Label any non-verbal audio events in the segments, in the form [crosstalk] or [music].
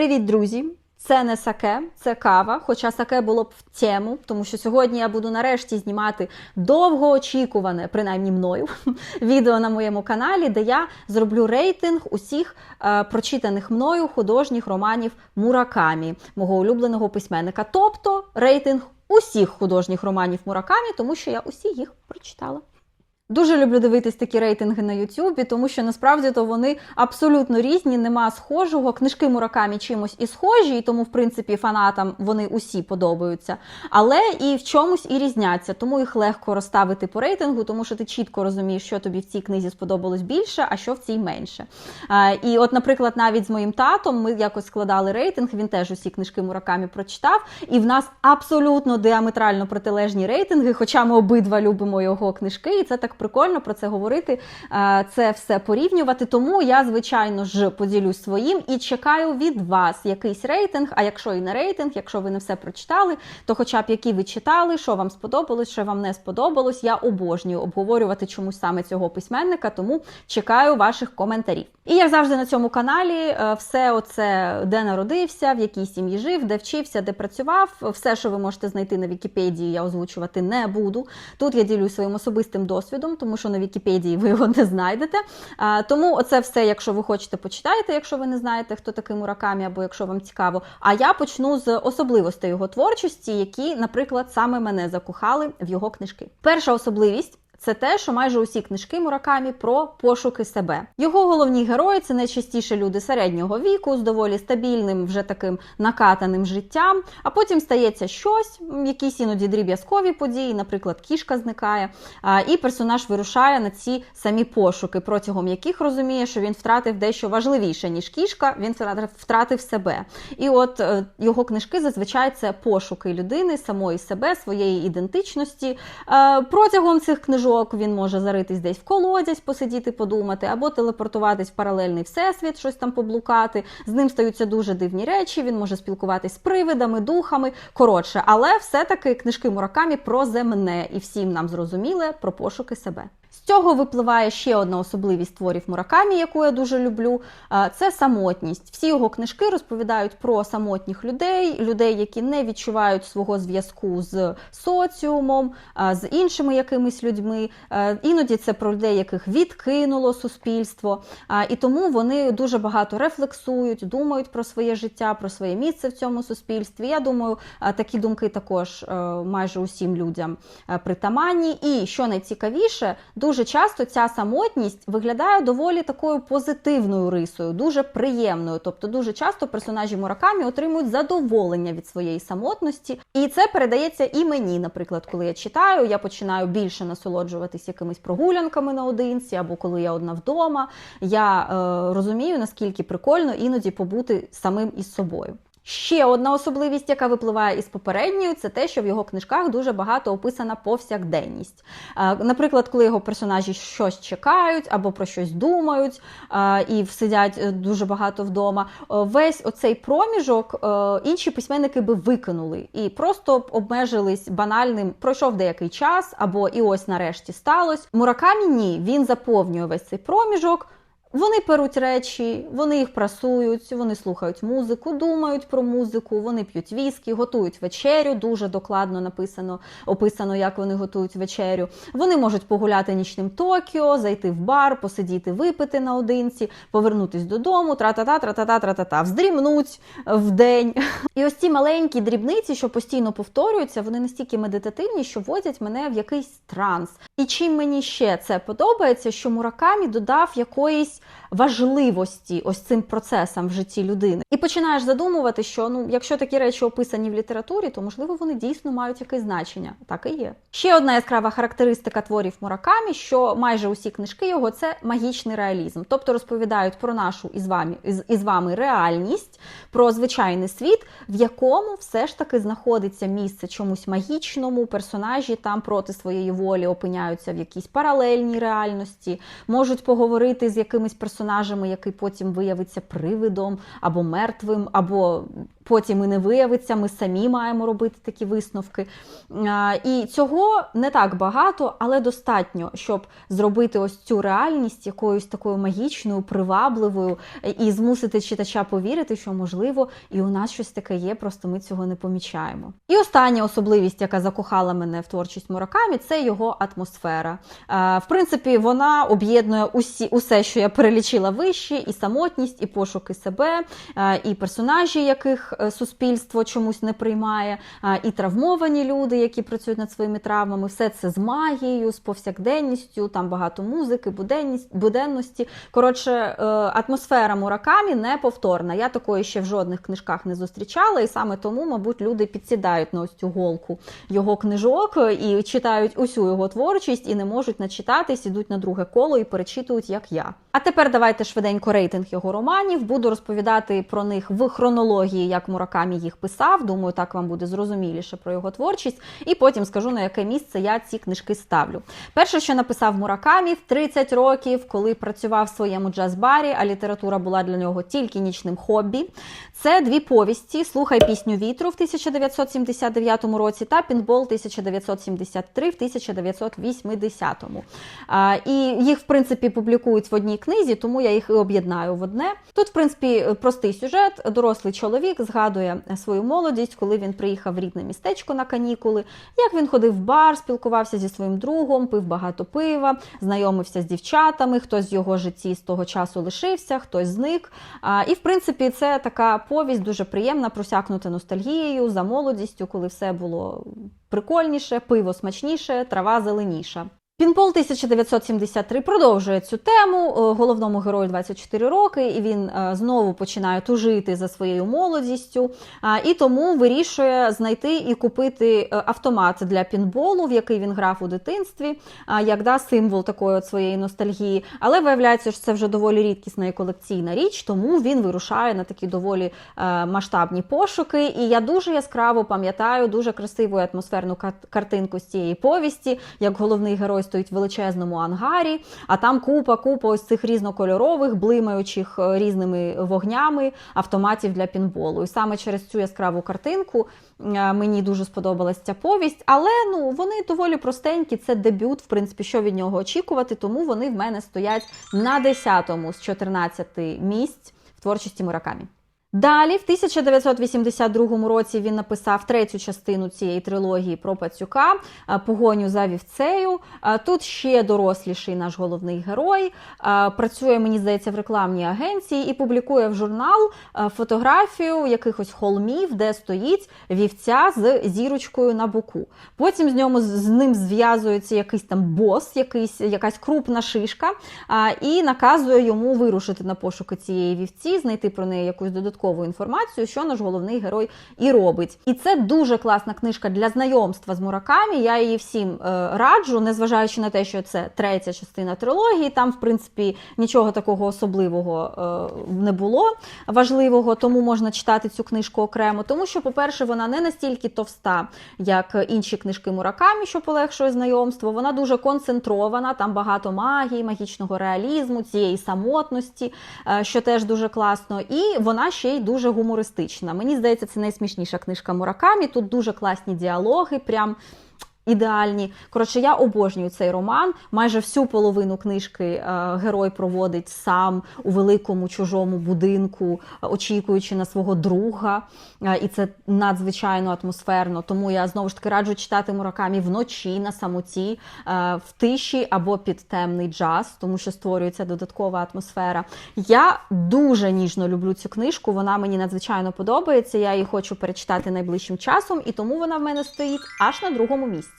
Привіт, друзі! Це не саке, це кава. Хоча саке було б в тему, тому що сьогодні я буду нарешті знімати довгоочікуване, принаймні мною, [laughs] відео на моєму каналі, де я зроблю рейтинг усіх е, прочитаних мною художніх романів Муракамі, мого улюбленого письменника. Тобто рейтинг усіх художніх романів Муракамі, тому що я усі їх прочитала. Дуже люблю дивитись такі рейтинги на Ютубі, тому що насправді то вони абсолютно різні, нема схожого. Книжки Муракамі чимось і схожі, і тому, в принципі, фанатам вони усі подобаються. Але і в чомусь і різняться, тому їх легко розставити по рейтингу, тому що ти чітко розумієш, що тобі в цій книзі сподобалось більше, а що в цій менше. І от, наприклад, навіть з моїм татом ми якось складали рейтинг. Він теж усі книжки Муракамі прочитав, і в нас абсолютно діаметрально протилежні рейтинги, хоча ми обидва любимо його книжки, і це так прикольно про це говорити, е, це все порівнювати. Тому я, звичайно ж, поділюсь своїм і чекаю від вас якийсь рейтинг. А якщо і не рейтинг, якщо ви не все прочитали, то хоча б які ви читали, що вам сподобалось, що вам не сподобалось. Я обожнюю обговорювати чомусь саме цього письменника, тому чекаю ваших коментарів. І як завжди на цьому каналі, е, все оце, де народився, в якій сім'ї жив, де вчився, де працював, все, що ви можете знайти на Вікіпедії, я озвучувати не буду. Тут я ділюсь своїм особистим досвідом, тому що на Вікіпедії ви його не знайдете. Тому оце все, якщо ви хочете, почитайте, якщо ви не знаєте, хто такий Муракамі, або якщо вам цікаво. А я почну з особливостей його творчості, які, наприклад, саме мене закохали в його книжки. Перша особливість. Це те, що майже усі книжки Муракамі про пошуки себе. Його головні герої це найчастіше люди середнього віку з доволі стабільним, вже таким накатаним життям. А потім стається щось, якісь іноді дріб'язкові події, наприклад, кішка зникає, і персонаж вирушає на ці самі пошуки, протягом яких розуміє, що він втратив дещо важливіше ніж кішка. Він втратив себе. І от е, його книжки зазвичай це пошуки людини, самої себе, своєї ідентичності. Е, протягом цих книжок книжок, він може заритись десь в колодязь, посидіти, подумати, або телепортуватись в паралельний всесвіт, щось там поблукати. З ним стаються дуже дивні речі. Він може спілкуватись з привидами, духами. Коротше, але все-таки книжки Муракамі про земне і всім нам зрозуміле про пошуки себе. З цього випливає ще одна особливість творів Муракамі, яку я дуже люблю. Це самотність. Всі його книжки розповідають про самотніх людей, людей, які не відчувають свого зв'язку з соціумом, з іншими якимись людьми. Іноді це про людей, яких відкинуло суспільство. І тому вони дуже багато рефлексують, думають про своє життя, про своє місце в цьому суспільстві. Я думаю, такі думки також е, майже усім людям е, притаманні. І що найцікавіше, дуже часто ця самотність виглядає доволі такою позитивною рисою, дуже приємною. Тобто, дуже часто персонажі Муракамі отримують задоволення від своєї самотності, і це передається і мені. Наприклад, коли я читаю, я починаю більше насолоджуватись якимись прогулянками наодинці, або коли я одна вдома. Я е, розумію, наскільки прикольно іноді побути самим із собою. Ще одна особливість, яка випливає із попередньої, це те, що в його книжках дуже багато описана повсякденність. Наприклад, коли його персонажі щось чекають або про щось думають і сидять е, дуже багато вдома. Весь оцей проміжок е, інші письменники би викинули і просто обмежились банальним, пройшов деякий час, або і ось нарешті сталося. Муракамі ні, він заповнює весь цей проміжок. Вони перуть речі, вони їх прасують, вони слухають музику, думають про музику, вони п'ють віскі, готують вечерю. Дуже докладно написано, описано, як вони готують вечерю. Вони можуть погуляти нічним Токіо, зайти в бар, посидіти, випити наодинці, повернутись додому, тра-та-та, тра-та-та, тра-та-та, вздрімнуть в день. [laughs] І ось ці маленькі дрібниці, що постійно повторюються, вони настільки медитативні, що вводять мене в якийсь транс. І чим мені ще це подобається, що Муракамі додав якоїсь важливості ось цим процесам в житті людини. І починаєш задумувати, що ну, якщо такі речі описані в літературі, то можливо вони дійсно мають якесь значення. Так і є. Ще одна яскрава характеристика творів Муракамі, що майже усі книжки його це магічний реалізм, тобто розповідають про нашу із вами із, із вами реальність, про звичайний світ, в якому все ж таки знаходиться місце чомусь магічному, персонажі там проти своєї волі опиняються в якійсь паралельній реальності, можуть поговорити з якимись персонажами, який потім виявиться привидом або мертвим, або потім і не виявиться. Ми самі маємо робити такі висновки. І цього не так багато, але достатньо, щоб зробити ось цю реальність якоюсь такою магічною, привабливою і змусити читача повірити, що можливо і у нас щось таке є, просто ми цього не помічаємо. І остання особливість, яка закохала мене в творчість Муракамі, це його атмосфера. В принципі, вона об'єднує усі усе, що я перелічила вище, і самотність, і пошуки себе, і персонажі, яких суспільство чомусь не приймає, і травмовані люди, які працюють над своїми травмами. Все це з магією, з повсякденністю, там багато музики, буденності. Коротше, е, атмосфера Муракамі неповторна. Я такої ще в жодних книжках не зустрічала, і саме тому, мабуть, люди підсідають на ось цю голку його книжок і читають усю його творчість і не можуть начитатись, ідуть на друге коло і перечитують, як я. А тепер давайте швиденько рейтинг його романів. Буду розповідати про них в хронології, як Муракамі їх писав. Думаю, так вам буде зрозуміліше про його творчість. І потім скажу, на яке місце я ці книжки ставлю. Перше, що написав Муракамі в 30 років, коли працював в своєму джаз-барі, а література була для нього тільки нічним хобі. Це дві повісті: Слухай пісню вітру в 1979 році та Пінбол 1973 в 1980. А, І їх, в принципі, публікують в одній книзі, тому я їх і об'єднаю в одне. Тут, в принципі, простий сюжет. Дорослий чоловік згадує свою молодість, коли він приїхав в рідне містечко на канікули, як він ходив в бар, спілкувався зі своїм другом, пив багато пива, знайомився з дівчатами, хтось з його житті з того часу лишився, хтось зник. І, в принципі, це така повість дуже приємна, просякнута ностальгією за молодістю, коли все було прикольніше, пиво смачніше, трава зеленіша. Пінпол 1973 продовжує цю тему. Е, Головному герою 24 роки, і він е, знову починає тужити за своєю молодістю, і тому вирішує знайти і купити е, автомат для пінболу, в який він грав у дитинстві, як да, символ такої от своєї ностальгії. Але виявляється, що це вже доволі рідкісна і колекційна річ, тому він вирушає на такі доволі масштабні пошуки. І я дуже яскраво пам'ятаю дуже красиву атмосферну картинку з цієї повісті, як головний герой стоїть в величезному ангарі, а там купа, купа ось цих різнокольорових, блимаючих е, різними вогнями автоматів для пінболу. І саме через цю яскраву картинку е, мені дуже сподобалась ця повість. Але ну вони доволі простенькі. Це дебют, в принципі, що від нього очікувати, тому вони в мене стоять на 10-му з 14 місць в творчості Муракамі. Далі, в 1982 році, він написав третю частину цієї трилогії про пацюка е, погоню за вівцею. Е, Тут ще доросліший наш головний герой. е, Працює, мені здається, в рекламній агенції і публікує в журнал фотографію якихось холмів, де стоїть вівця з зірочкою на боку. Потім з ньому з ним зв'язується якийсь там бос, якийсь, якась крупна шишка, і наказує йому вирушити на пошуки цієї вівці, знайти про неї якусь додаткову інформацію, що наш головний герой і робить. І це дуже класна книжка для знайомства з Муракамі. Я її всім е, раджу, незважаючи на те, що це третя частина трилогії. Там, в принципі, нічого такого особливого е, не було важливого, тому можна читати цю книжку окремо. Тому що, по-перше, вона не настільки товста, як інші книжки Муракамі, що полегшує знайомство. Вона дуже концентрована, там багато магії, магічного реалізму, цієї самотності, е, що теж дуже класно. І вона ще й дуже гумористична. Мені здається, це найсмішніша книжка Муракамі. Тут дуже класні діалоги. прям ідеальні. Коротше, я обожнюю цей роман. Майже всю половину книжки е, герой проводить сам у великому чужому будинку, е, очікуючи на свого друга. Е, і це надзвичайно атмосферно. Тому я знову ж таки раджу читати Муракамі вночі на самоті, в тиші або під темний джаз, тому що створюється додаткова атмосфера. Я дуже ніжно люблю цю книжку. Вона мені надзвичайно подобається. Я її хочу перечитати найближчим часом, і тому вона в мене стоїть аж на другому місці.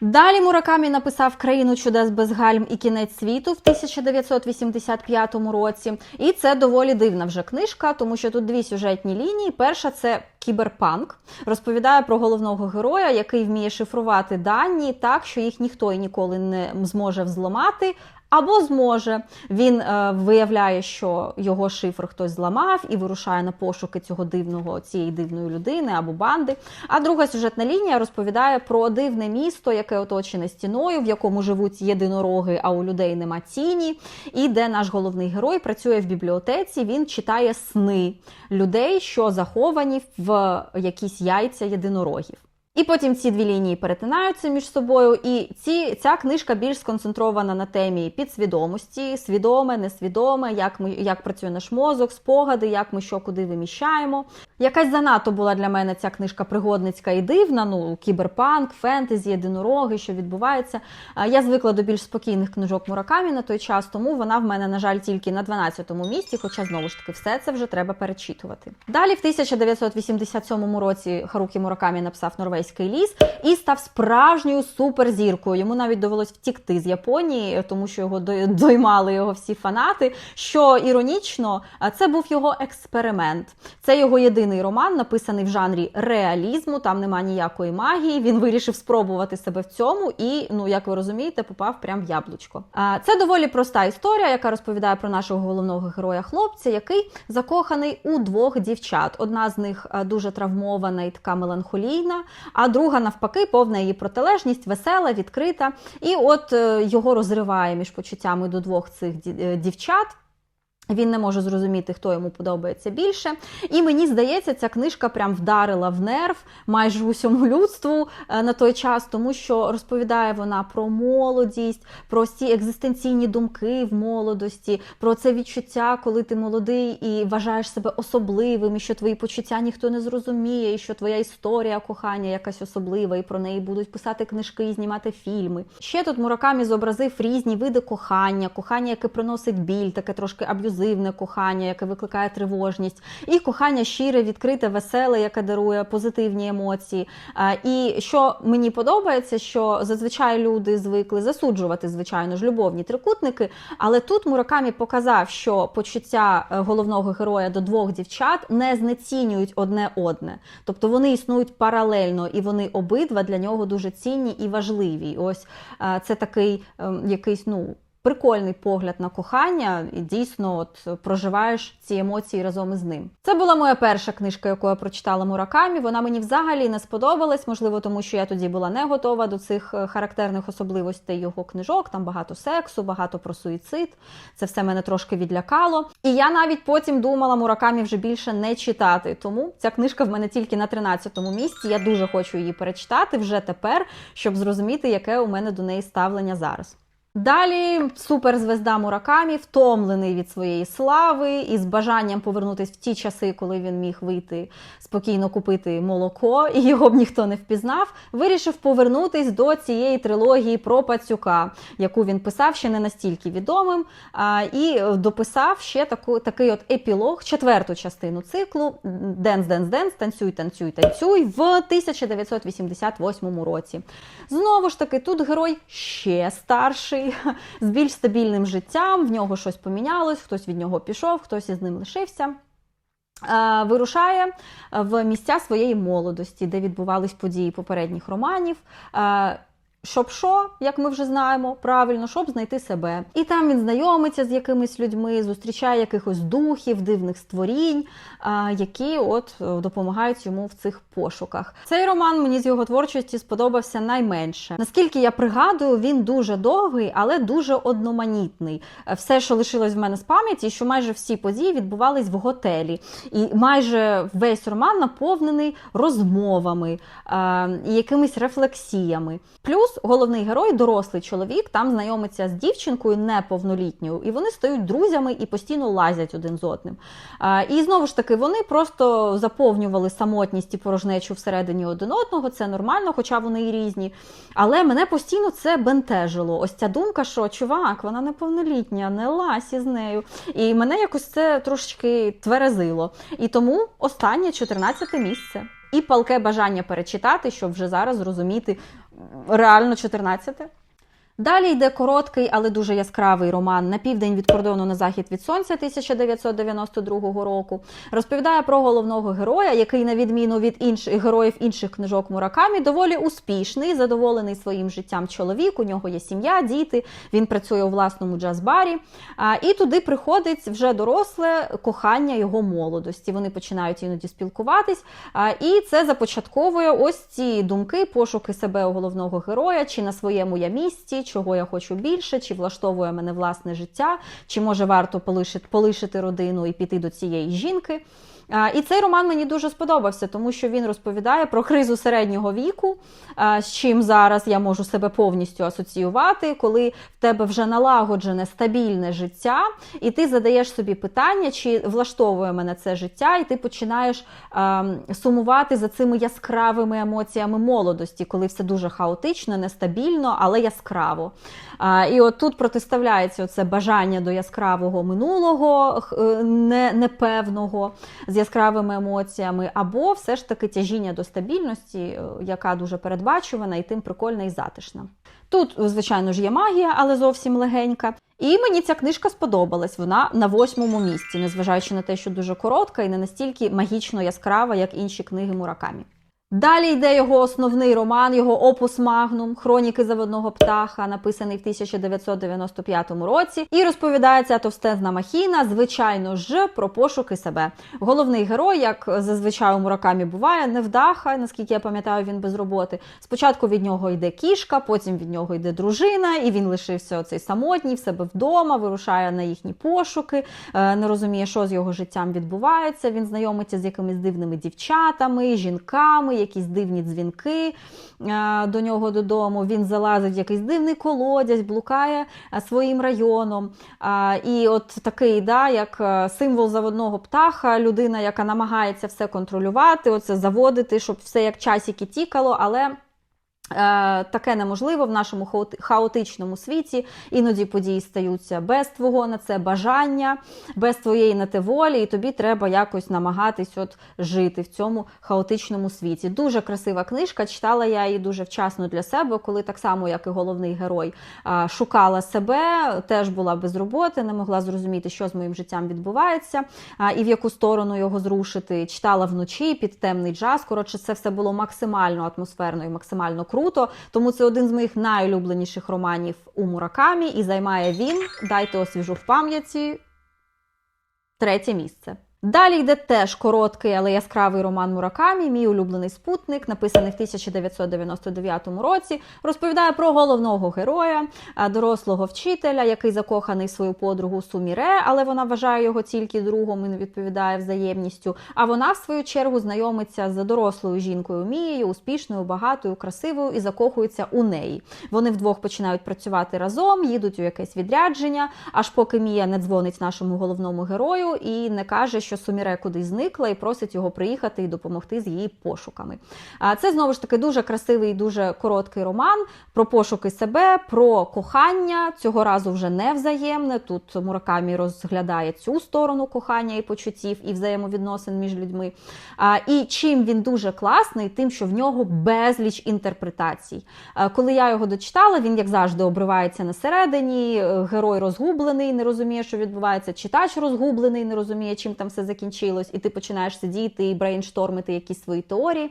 Далі Муракамі написав Країну чудес без гальм і кінець світу в 1985 році. І це доволі дивна вже книжка, тому що тут дві сюжетні лінії. Перша це кіберпанк, розповідає про головного героя, який вміє шифрувати дані так, що їх ніхто і ніколи не зможе взломати. Або зможе він е, виявляє, що його шифр хтось зламав і вирушає на пошуки цього дивного цієї дивної людини або банди. А друга сюжетна лінія розповідає про дивне місто, яке оточене стіною, в якому живуть єдинороги, а у людей нема тіні. І де наш головний герой працює в бібліотеці. Він читає сни людей, що заховані в якісь яйця єдинорогів. І потім ці дві лінії перетинаються між собою, і ці, ця книжка більш сконцентрована на темі підсвідомості, свідоме, несвідоме, як ми як працює наш мозок, спогади, як ми що куди виміщаємо. Якась занадто була для мене ця книжка пригодницька і дивна. Ну, кіберпанк, фентезі, єдинороги, що відбувається. Я звикла до більш спокійних книжок Муракамі на той час, тому вона в мене, на жаль, тільки на 12-му місці, хоча знову ж таки все це вже треба перечитувати. Далі, в 1987 році, Харукі Муракамі написав Норвезький ліс і став справжньою суперзіркою. Йому навіть довелось втікти з Японії, тому що його дой- доймали його всі фанати. Що іронічно, це був його експеримент. Це його єдиний роман, написаний в жанрі реалізму. Там нема ніякої магії. Він вирішив спробувати себе в цьому, і ну як ви розумієте, попав прям в яблучко. Це доволі проста історія, яка розповідає про нашого головного героя хлопця, який закоханий у двох дівчат. Одна з них дуже травмована і така меланхолійна, а друга, навпаки, повна її протилежність, весела, відкрита. І от е, його розриває між почуттями до двох цих е, дівчат. Він не може зрозуміти, хто йому подобається більше. І мені здається, ця книжка прям вдарила в нерв майже усьому людству е, на той час, тому що розповідає вона про молодість, про ці екзистенційні думки в молодості, про це відчуття, коли ти молодий і вважаєш себе особливим, і що твої почуття ніхто не зрозуміє, і що твоя історія кохання якась особлива, і про неї будуть писати книжки і знімати фільми. Ще тут Муракамі зобразив різні види кохання, кохання, яке приносить біль, таке трошки аб'юзивне кохання, яке викликає тривожність, і кохання щире, відкрите, веселе, яке дарує позитивні емоції. І що мені подобається, що зазвичай люди звикли засуджувати, звичайно ж, любовні трикутники. Але тут Муракамі показав, що почуття е, головного героя до двох дівчат не знецінюють одне одне. Тобто вони існують паралельно, і вони обидва для нього дуже цінні і важливі. Ось е, це такий ем, якийсь, ну. Прикольний погляд на кохання, і дійсно от проживаєш ці емоції разом із ним. Це була моя перша книжка, яку я прочитала Муракамі. Вона мені взагалі не сподобалась, можливо, тому що я тоді була не готова до цих е, характерних особливостей його книжок. Там багато сексу, багато про суїцид. Це все мене трошки відлякало. І я навіть потім думала Муракамі вже більше не читати. Тому ця книжка в мене тільки на 13-му місці. Я дуже хочу її перечитати вже тепер, щоб зрозуміти, яке у мене до неї ставлення зараз. Далі суперзвезда Муракамі, втомлений від своєї слави і з бажанням повернутися в ті часи, коли він міг вийти спокійно купити молоко, і його б ніхто не впізнав, вирішив повернутись до цієї трилогії про пацюка, яку він писав ще не настільки відомим, а, і дописав ще таку, такий от епілог, четверту частину циклу Денс, денс, денс, танцюй, танцюй, танцюй в 1988 році. Знову ж таки, тут герой ще старший, [laughs] з більш стабільним життям. В нього щось помінялось, хтось від нього пішов, хтось із ним лишився. Е, Вирушає в місця своєї молодості, де відбувались події попередніх романів. Е, Щоб що, як ми вже знаємо, правильно, щоб знайти себе. І там він знайомиться з якимись людьми, зустрічає якихось духів, дивних створінь, які от е, допомагають йому в цих пошуках. Цей роман мені з його творчості сподобався найменше. Наскільки я пригадую, він дуже довгий, але дуже одноманітний. Е, Все, що лишилось в мене з пам'яті, що майже всі події відбувались в готелі, і майже весь роман наповнений розмовами і якимись рефлексіями. Плюс головний герой, дорослий чоловік, там знайомиться з дівчинкою неповнолітньою, і вони стають друзями і постійно лазять один з одним. І знову ж таки, вони просто заповнювали самотність і порожнечу всередині один одного. Це нормально, хоча вони і різні. Але мене постійно це бентежило. Ось ця думка, що чувак, вона неповнолітня, не лазь із нею. І мене якось це трошечки тверезило. І тому останнє 14 місце. І палке бажання перечитати, щоб вже зараз зрозуміти реально 14. Далі йде короткий, але дуже яскравий роман на південь від кордону на захід від сонця 1992 року. Розповідає про головного героя, який, на відміну від інших героїв інших книжок Муракамі, доволі успішний, задоволений своїм життям чоловік. У нього є сім'я, діти. Він працює у власному джаз-барі. І туди приходить вже доросле кохання його молодості. Вони починають іноді спілкуватись. І це започатковує ось ці думки, пошуки себе у головного героя, чи на своєму я місці, чого я хочу більше, чи влаштовує мене власне життя, чи може варто полишити, полишити родину і піти до цієї жінки. А, І цей роман мені дуже сподобався, тому що він розповідає про кризу середнього віку, з чим зараз я можу себе повністю асоціювати, коли в тебе вже налагоджене стабільне життя, і ти задаєш собі питання, чи влаштовує мене це життя, і ти починаєш сумувати за цими яскравими емоціями молодості, коли все дуже хаотично, нестабільно, але яскраво. І от тут протиставляється це бажання до яскравого минулого, е, непевного, з яскравими емоціями, або все ж таки тяжіння до стабільності, е, яка дуже передбачувана і тим прикольна і затишна. Тут, звичайно ж, є магія, але зовсім легенька. І мені ця книжка сподобалась. Вона на восьмому місці, незважаючи на те, що дуже коротка і не настільки магічно яскрава, як інші книги Муракамі. Далі йде його основний роман, його опус магнум Хроніки заводного птаха, написаний в 1995 році, і розповідає ця товстезна махіна, звичайно ж, про пошуки себе. Головний герой, як зазвичай у Муракамі буває, невдаха, наскільки я пам'ятаю, він без роботи. Спочатку від нього йде кішка, потім від нього йде дружина, і він лишився оцей самотній в себе вдома, вирушає на їхні пошуки, е, не розуміє, що з його життям відбувається. Він знайомиться з якимись дивними дівчатами, жінками, якісь дивні дзвінки е, до нього додому. Він залазить в якийсь дивний колодязь, блукає е, своїм районом. І от такий, да, як е, символ заводного птаха, людина, яка намагається все контролювати, оце заводити, щоб все як часики тікало, але. Е, Таке неможливо в нашому хаоти- хаотичному світі. Іноді події стаються без твого на це бажання, без твоєї на те волі, і тобі треба якось намагатись от жити в цьому хаотичному світі. Дуже красива книжка. Читала я її дуже вчасно для себе, коли так само, як і головний герой, шукала себе, теж була без роботи, не могла зрозуміти, що з моїм життям відбувається, і в яку сторону його зрушити. Читала вночі під темний джаз. Коротше, це все було максимально атмосферно і максимально круто. Тому це один з моїх найулюбленіших романів у Муракамі, і займає він. Дайте освіжу в пам'яті. Третє місце. Далі йде теж короткий, але яскравий роман Муракамі, мій улюблений спутник, написаний в 1999 році. Розповідає про головного героя, дорослого вчителя, який закоханий свою подругу Суміре, але вона вважає його тільки другом і не відповідає взаємністю. А вона, в свою чергу, знайомиться з дорослою жінкою Мією, успішною, багатою, красивою і закохується у неї. Вони вдвох починають працювати разом, їдуть у якесь відрядження, аж поки Мія не дзвонить нашому головному герою і не каже, що Суміре кудись зникла, і просить його приїхати і допомогти з її пошуками. А це знову ж таки дуже красивий, і дуже короткий роман про пошуки себе, про кохання. Цього разу вже не взаємне. Тут Муракамі розглядає цю сторону кохання і почуттів, і взаємовідносин між людьми. А, і чим він дуже класний, тим, що в нього безліч інтерпретацій. А, коли я його дочитала, він, як завжди, обривається на середині. е, Герой розгублений, не розуміє, що відбувається. Читач розгублений, не розуміє, чим там все закінчилось, і ти починаєш сидіти і брейнштормити якісь свої теорії.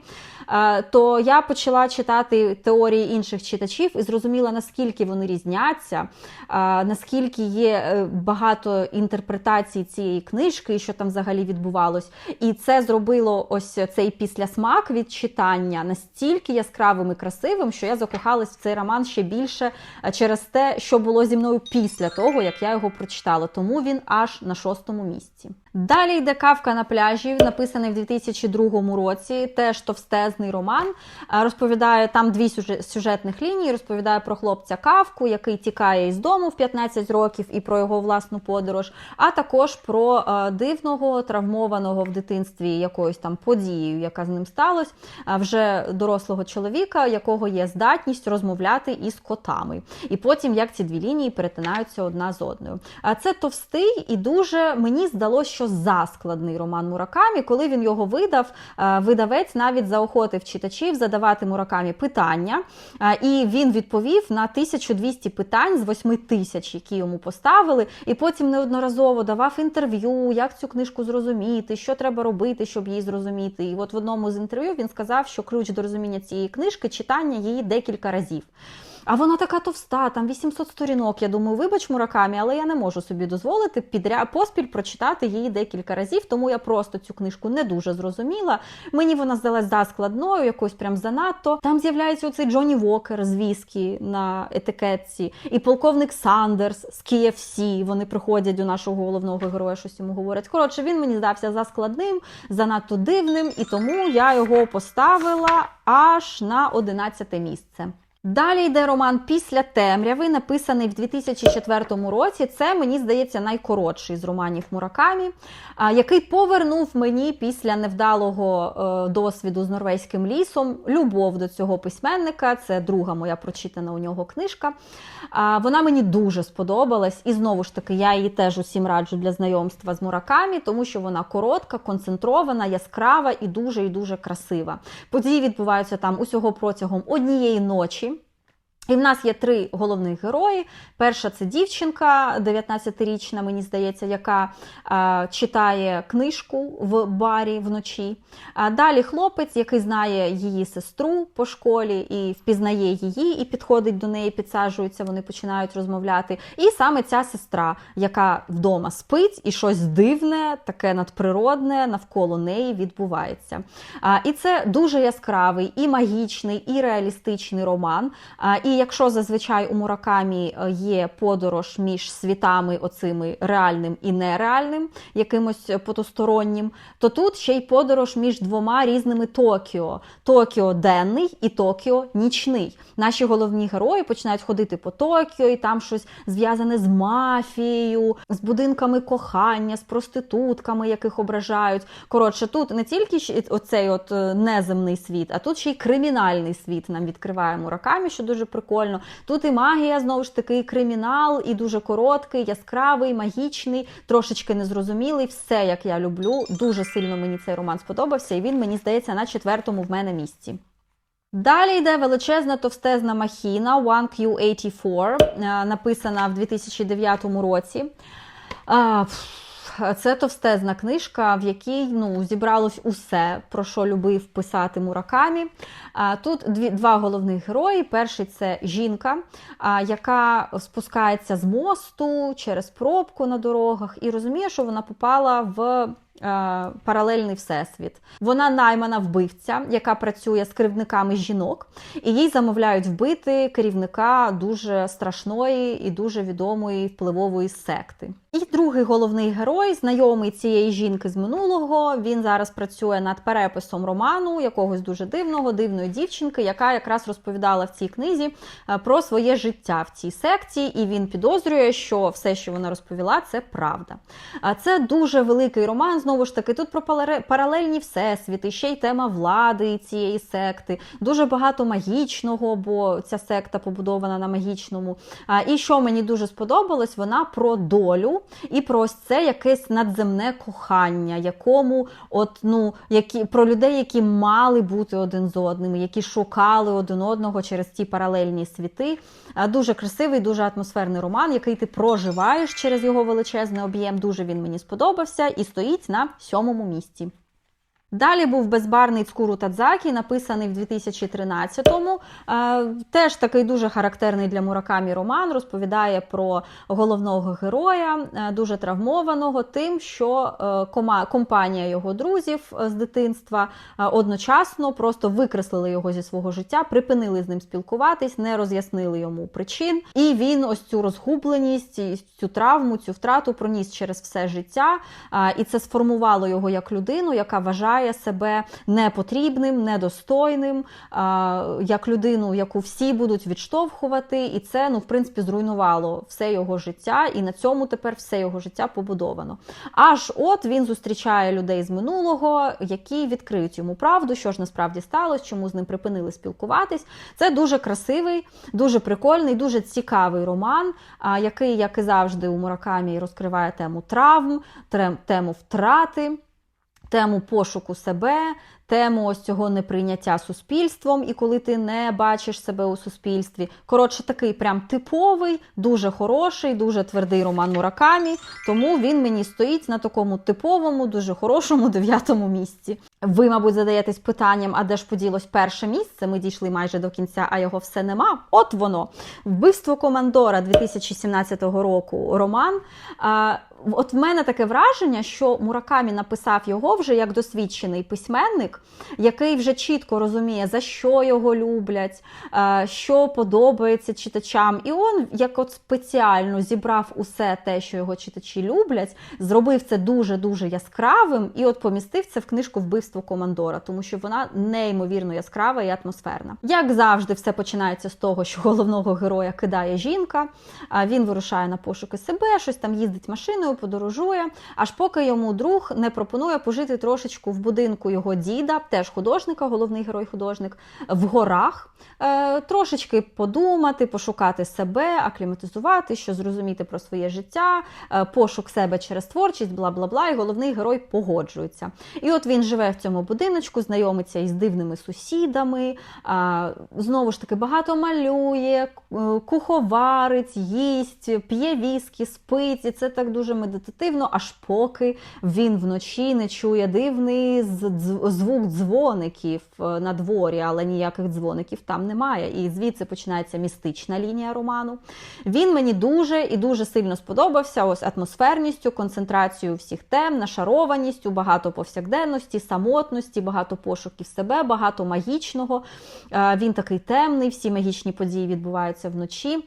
Е, То я почала читати теорії інших читачів і зрозуміла, наскільки вони різняться, е, наскільки є е, багато інтерпретацій цієї книжки, і що там взагалі відбувалось. І це зробило ось цей післясмак від читання настільки яскравим і красивим, що я закохалась в цей роман ще більше через те, що було зі мною після того, як я його прочитала. Тому він аж на шостому місці. Далі йде кавка на пляжі, написаний в 2002 році. Теж товстезний роман. Е, Розповідає там дві сюжетних лінії. Розповідає про хлопця кавку, який тікає із дому в 15 років, і про його власну подорож. А також про е, дивного, травмованого в дитинстві якоюсь там подією, яка з ним сталася, е, вже дорослого чоловіка, якого є здатність розмовляти із котами. І потім як ці дві лінії перетинаються одна з одною. А це товстий і дуже мені здалося, що що заскладний роман Муракамі. Коли він його видав, е, видавець навіть заохотив читачів задавати Муракамі питання, е, і він відповів на 1200 питань з 8 тисяч, які йому поставили, і потім неодноразово давав інтерв'ю, як цю книжку зрозуміти, що треба робити, щоб її зрозуміти. І от в одному з інтерв'ю він сказав, що ключ до розуміння цієї книжки читання її декілька разів. А вона така товста, там 800 сторінок. Я думаю, вибач муракамі, але я не можу собі дозволити підря... поспіль прочитати її декілька разів, тому я просто цю книжку не дуже зрозуміла. Мені вона здалась заскладною, якось прям занадто. Там з'являється оцей Джонні Вокер з віскі на етикетці, і полковник Сандерс з KFC. Вони приходять до нашого головного героя, щось йому говорять. Коротше, він мені здався заскладним, занадто дивним, і тому я його поставила аж на 11 місце. Далі йде роман Після темряви, написаний в 2004 році. Це, мені здається, найкоротший з романів Муракамі, який повернув мені після невдалого е, досвіду з норвезьким лісом любов до цього письменника. Це друга моя прочитана у нього книжка. Вона мені дуже сподобалась, і знову ж таки, я її теж усім раджу для знайомства з Муракамі, тому що вона коротка, концентрована, яскрава і дуже і дуже красива. Події відбуваються там усього протягом однієї ночі. І в нас є три головних герої. Перша це дівчинка, 19-річна, мені здається, яка а, читає книжку в барі вночі. А далі хлопець, який знає її сестру по школі і впізнає її, і підходить до неї, підсаджується, вони починають розмовляти. І саме ця сестра, яка вдома спить, і щось дивне, таке надприродне навколо неї відбувається. А, і це дуже яскравий, і магічний, і реалістичний роман. А, і якщо зазвичай у Муракамі е, є подорож між світами, оцими реальним і нереальним, якимось потустороннім, то тут ще й подорож між двома різними Токіо: Токіо денний і Токіо нічний. Наші головні герої починають ходити по Токіо, і там щось зв'язане з мафією, з будинками кохання, з проститутками, яких ображають. Коротше, тут не тільки оцей от е, неземний світ, а тут ще й кримінальний світ нам відкриває Муракамі, що дуже прикольно. Тут і магія, знову ж таки, і кримінал, і дуже короткий, яскравий, магічний, трошечки незрозумілий. Все, як я люблю. Дуже сильно мені цей роман сподобався, і він, мені здається, на четвертому в мене місці. Далі йде величезна товстезна махіна 1Q84, е, написана в 2009 році. Це товстезна книжка, в якій ну, зібралось усе, про що любив писати Муракамі. Тут дві, два головних герої. Перший це жінка, яка спускається з мосту через пробку на дорогах і розуміє, що вона попала в. Е, Паралельний всесвіт. Вона наймана вбивця, яка працює з кривдниками жінок, і їй замовляють вбити керівника дуже страшної і дуже відомої впливової секти. І другий головний герой, знайомий цієї жінки з минулого. Він зараз працює над переписом роману якогось дуже дивного, дивної дівчинки, яка якраз розповідала в цій книзі е, про своє життя в цій секті, і він підозрює, що все, що вона розповіла, це правда. А це дуже великий роман. Знову ж таки, тут про паралельні всесвіти, ще й тема влади цієї секти, дуже багато магічного, бо ця секта побудована на магічному. А, І що мені дуже сподобалось, вона про долю і про ось це якесь надземне кохання, якому от ну які про людей, які мали бути один з одним, які шукали один одного через ті паралельні світи. А, Дуже красивий, дуже атмосферний роман, який ти проживаєш через його величезний об'єм. Дуже він мені сподобався і стоїть на сьомому місці. Далі був безбарний Цкуру Тадзакі, написаний в 2013-му. Е, Теж такий дуже характерний для Муракамі роман. Розповідає про головного героя, е, дуже травмованого, тим, що е, компанія його друзів з дитинства одночасно просто викреслили його зі свого життя, припинили з ним спілкуватись, не роз'яснили йому причин. І він ось цю розгубленість, цю травму, цю втрату проніс через все життя. І це сформувало його як людину, яка вважає відчуває себе непотрібним, недостойним, як людину, яку всі будуть відштовхувати, і це, ну, в принципі, зруйнувало все його життя, і на цьому тепер все його життя побудовано. Аж от він зустрічає людей з минулого, які відкриють йому правду, що ж насправді сталося, чому з ним припинили спілкуватись. Це дуже красивий, дуже прикольний, дуже цікавий роман, який, як і завжди, у Муракамі розкриває тему травм, тему втрати. Тему пошуку себе, тему ось цього неприйняття суспільством, і коли ти не бачиш себе у суспільстві. Коротше, такий прям типовий, дуже хороший, дуже твердий роман Муракамі. Тому він мені стоїть на такому типовому, дуже хорошому [laughs] дев'ятому місці. Ви, мабуть, задаєтесь питанням, а де ж поділось перше місце? Ми дійшли майже до кінця, а його все нема. От воно. Вбивство командора 2017 року. Роман. А, От в мене таке враження, що Муракамі написав його вже як досвідчений письменник, який вже чітко розуміє, за що його люблять, е, що подобається читачам. І он як от спеціально зібрав усе те, що його читачі люблять, зробив це дуже-дуже яскравим і от помістив це в книжку Вбивство командора, тому що вона неймовірно яскрава і атмосферна. Як завжди, все починається з того, що головного героя кидає жінка, він вирушає на пошуки себе, щось там їздить машиною, подорожує, аж поки йому друг не пропонує пожити трошечку в будинку його діда, теж художника, головний герой художник, в горах, е, трошечки подумати, пошукати себе, акліматизувати, що зрозуміти про своє життя, е, пошук себе через творчість, бла бла бла. І головний герой погоджується. І от він живе в цьому будиночку, знайомиться із дивними сусідами, а, знову ж таки багато малює, к- куховарить, їсть, п'є віскі, спить. І це так дуже медитативно, аж поки він вночі не чує дивний з- дз- звук дзвоників е, на дворі, але ніяких дзвоників там немає. І звідси починається містична лінія роману. Він мені дуже і дуже сильно сподобався ось атмосферністю, концентрацією всіх тем, нашарованістю, багато повсякденності, самотності, багато пошуків себе, багато магічного. Е, Він такий темний, всі магічні події відбуваються вночі.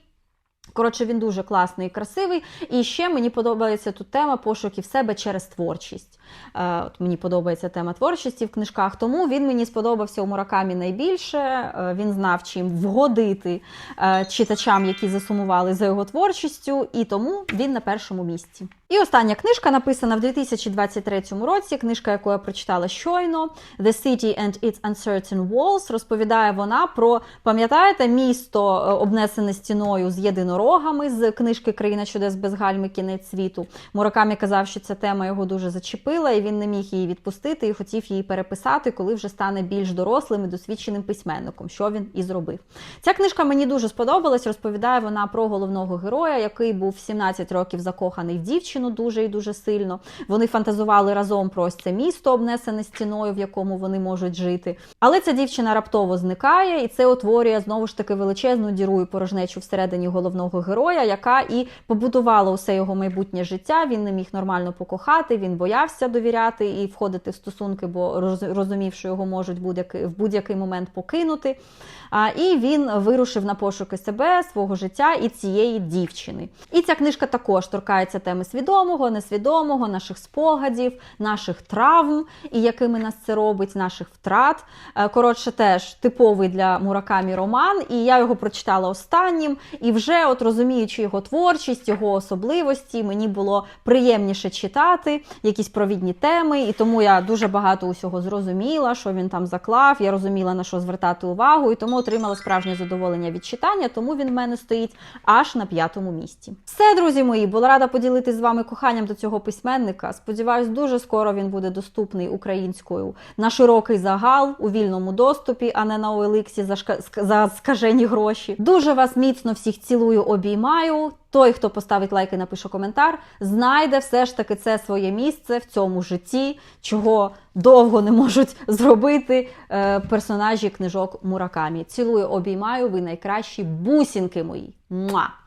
Коротше, він дуже класний і красивий. І ще мені подобається тут тема пошуків себе через творчість. Е, От мені подобається тема творчості в книжках, тому він мені сподобався у Муракамі найбільше. Е, Він знав, чим вгодити е, читачам, які засумували за його творчістю, і тому він на першому місці. І остання книжка написана в 2023 році. Книжка, яку я прочитала щойно, The City and Its Uncertain Walls. Розповідає вона про, пам'ятаєте, місто е, обнесене стіною з єдинорогами з книжки Країна чудес без гальми кінець світу. Муракамі казав, що ця тема його дуже зачепила, і він не міг її відпустити і хотів її переписати, коли вже стане більш дорослим і досвідченим письменником, що він і зробив. Ця книжка мені дуже сподобалась. Розповідає вона про головного героя, який був в 17 років закоханий в дівчину дуже і дуже сильно. Вони фантазували разом про ось це місто, обнесене стіною, в якому вони можуть жити. Але ця дівчина раптово зникає, і це утворює знову ж таки величезну діру і порожнечу всередині головного героя, яка і побудувала усе його майбутнє життя. Він не міг нормально покохати, він боявся довіряти і входити в стосунки, бо розумів, що його можуть в будь-який момент покинути. А, і він вирушив на пошуки себе, свого життя і цієї дівчини. І ця книжка також торкається теми свідомого, несвідомого, наших спогадів, наших травм, і якими нас це робить, наших втрат. Е, Коротше, теж типовий для Муракамі роман, і я його прочитала останнім. І вже, от розуміючи його творчість, його особливості, мені було приємніше читати якісь провідні теми, і тому я дуже багато усього зрозуміла, що він там заклав. Я розуміла на що звертати увагу, і тому отримала справжнє задоволення від читання. Тому він в мене стоїть аж на п'ятому місці. Все, друзі мої, була рада поділитися з вами коханням до цього письменника. Сподіваюсь, дуже скоро він буде доступний українською на широкий загал у вільному доступі, а не на OLX за, шка- за скажені гроші. Дуже вас міцно всіх цілую, обіймаю. Той, хто поставить лайк і напише коментар, знайде все ж таки це своє місце в цьому житті, чого довго не можуть зробити е, персонажі книжок Муракамі. Цілую, обіймаю, ви найкращі бусінки мої. Муа!